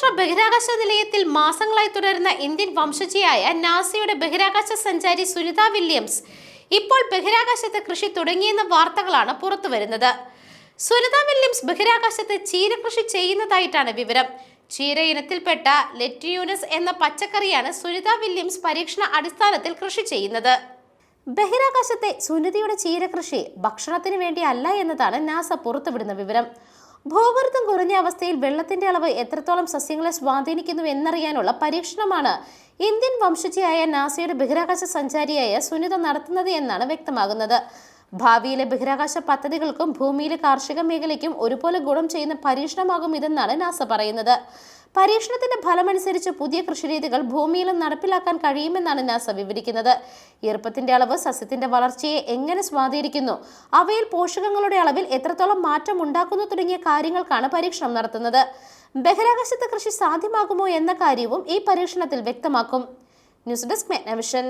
അന്താരാഷ്ട്ര ബഹിരാകാശ നിലയത്തിൽ മാസങ്ങളായി തുടരുന്ന ഇന്ത്യൻ വംശജയായ നാസയുടെ ബഹിരാകാശ സഞ്ചാരി സുനിത വില്യംസ് ഇപ്പോൾ ബഹിരാകാശത്ത് കൃഷി തുടങ്ങിയെന്ന വാർത്തകളാണ് പുറത്തുവരുന്നത്. സുനിത വില്യംസ് ബഹിരാകാശത്ത് ചീര കൃഷി ചെയ്യുന്നതായിട്ടാണ് വിവരം. ചീര ഇനത്തിൽപ്പെട്ട ലെറ്റ്യൂനസ് എന്ന പച്ചക്കറിയാണ് സുനിത വില്യംസ് പരീക്ഷണ അടിസ്ഥാനത്തിൽ കൃഷി ചെയ്യുന്നത്. ബഹിരാകാശത്തെ സുനിതയുടെ ചീരകൃഷി ഭക്ഷണത്തിന് വേണ്ടിയല്ല എന്നതാണ് നാസ പുറത്തുവിടുന്ന വിവരം. ഭൂഗർഭം കുറഞ്ഞ അവസ്ഥയിൽ വെള്ളത്തിന്റെ അളവ് എത്രത്തോളം സസ്യങ്ങളെ സ്വാധീനിക്കുന്നു എന്നറിയാനുള്ള പരീക്ഷണമാണ് ഇന്ത്യൻ വംശജയായ നാസയുടെ ബഹിരാകാശ സഞ്ചാരിയായ സുനിത നടത്തുന്നത് എന്നാണ് വ്യക്തമാകുന്നത്. ഭാവിയിലെ ബഹിരാകാശ പദ്ധതികൾക്കും ഭൂമിയിലെ കാർഷിക മേഖലയ്ക്കും ഒരുപോലെ ഗുണം ചെയ്യുന്ന പരീക്ഷണമാകും ഇതെന്നാണ് നാസ പറയുന്നത്. പരീക്ഷണത്തിന്റെ ഫലമനുസരിച്ച് പുതിയ കൃഷിരീതികൾ ഭൂമിയിലും നടപ്പിലാക്കാൻ കഴിയുമെന്നാണ് നാസ വിവരിക്കുന്നത്. ഈർപ്പത്തിന്റെ അളവ് സസ്യത്തിന്റെ വളർച്ചയെ എങ്ങനെ സ്വാധീനിക്കുന്നു? അവയിൽ പോഷകങ്ങളുടെ അളവിൽ എത്രത്തോളം മാറ്റം ഉണ്ടാക്കുന്നു തുടങ്ങിയ കാര്യങ്ങൾക്കാണ് പരീക്ഷണം നടത്തുന്നത്. ബഹിരാകാശത്ത് കൃഷി സാധ്യമാകുമോ എന്ന കാര്യവും ഈ പരീക്ഷണത്തിൽ വ്യക്തമാക്കും. News desk Magnavision.